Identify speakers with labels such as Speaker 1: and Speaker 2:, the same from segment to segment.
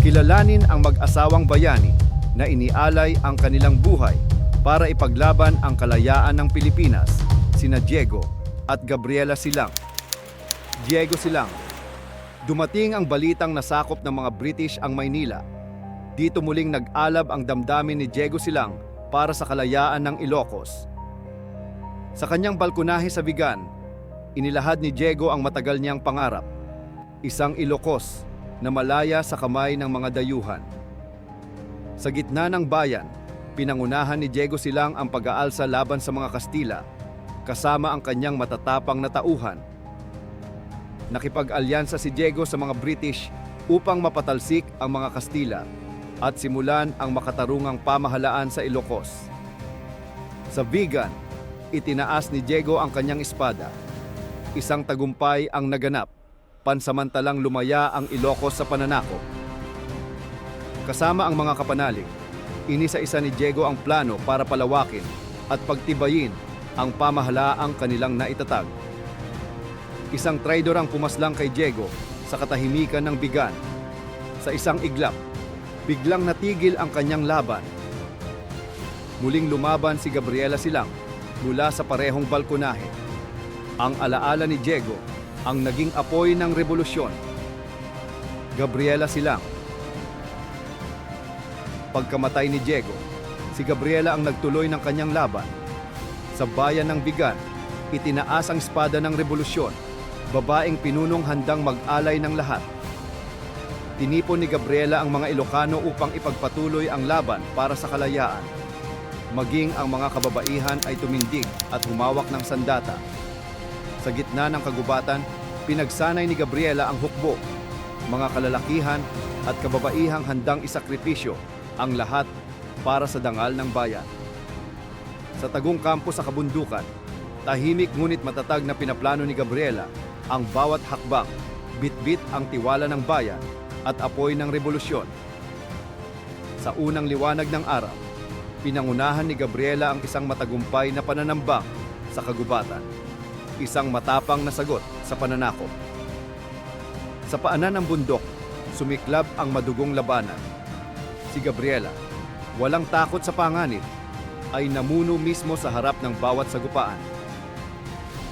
Speaker 1: Kilalanin ang mag-asawang bayani na inialay ang kanilang buhay para ipaglaban ang kalayaan ng Pilipinas, sina Diego at Gabriela Silang. Diego Silang, dumating ang balitang nasakop ng mga British ang Maynila. Dito muling nag-alab ang damdamin ni Diego Silang para sa kalayaan ng Ilocos. Sa kanyang balkonahe sa Vigan, inilahad ni Diego ang matagal niyang pangarap, isang Ilocos na malaya sa kamay ng mga dayuhan. Sa gitna ng bayan, pinangunahan ni Diego Silang ang pag-aalsa laban sa mga Kastila, kasama ang kanyang matatapang na tauhan. Nakipag-alyansa si Diego sa mga British upang mapatalsik ang mga Kastila at simulan ang makatarungang pamahalaan sa Ilocos. Sa Vigan, itinaas ni Diego ang kanyang espada. Isang tagumpay ang naganap, pansamantalang lumaya ang Ilocos sa pananako. Kasama ang mga kapanalig, inisa-isa ni Diego ang plano para palawakin at pagtibayin ang pamahalaang kanilang naitatag. Isang traidor ang pumaslang kay Diego sa katahimikan ng bigan. Sa isang iglap, biglang natigil ang kanyang laban. Muling lumaban si Gabriela Silang mula sa parehong balkonahe. Ang alaala ni Diego ang naging apoy ng revolusyon. Gabriela Silang Pagkamatay ni Diego, si Gabriela ang nagtuloy ng kanyang laban. Sa bayan ng Bigan, itinaas ang espada ng revolusyon, babaeng pinunong handang mag-alay ng lahat. Tinipon ni Gabriela ang mga Ilocano upang ipagpatuloy ang laban para sa kalayaan. Maging ang mga kababaihan ay tumindig at humawak ng sandata. Sa gitna ng kagubatan, pinagsanay ni Gabriela ang hukbo, mga kalalakihan at kababaihang handang isakripisyo ang lahat para sa dangal ng bayan. Sa tagong kampo sa kabundukan, tahimik ngunit matatag na pinaplano ni Gabriela ang bawat hakbang, bitbit ang tiwala ng bayan at apoy ng revolusyon. Sa unang liwanag ng araw, pinangunahan ni Gabriela ang isang matagumpay na pananambang sa kagubatan, isang matapang na sagot sa pananakop. Sa paanan ng bundok, sumiklab ang madugong labanan. Si Gabriela, walang takot sa panganib, ay namuno mismo sa harap ng bawat sagupaan.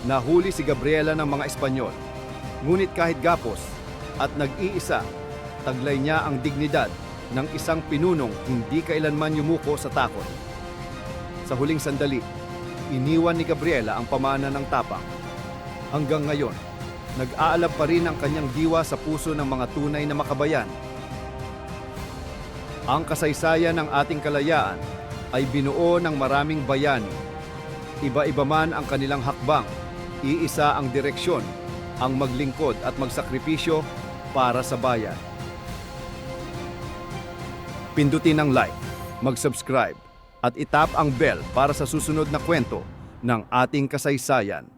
Speaker 1: Nahuli si Gabriela ng mga Espanyol, ngunit kahit gapos at nag-iisa, taglay niya ang dignidad ng isang pinunong hindi kailanman yumuko sa takot. Sa huling sandali, iniwan ni Gabriela ang pamana ng tapang. Hanggang ngayon, nag-aalab pa rin ang kanyang diwa sa puso ng mga tunay na makabayan. Ang kasaysayan ng ating kalayaan ay binuo ng maraming bayani. Iba-iba man ang kanilang hakbang, iisa ang direksyon, ang maglingkod at magsakripisyo para sa bayan. Pindutin ang like, mag-subscribe, at itap ang bell para sa susunod na kwento ng ating kasaysayan.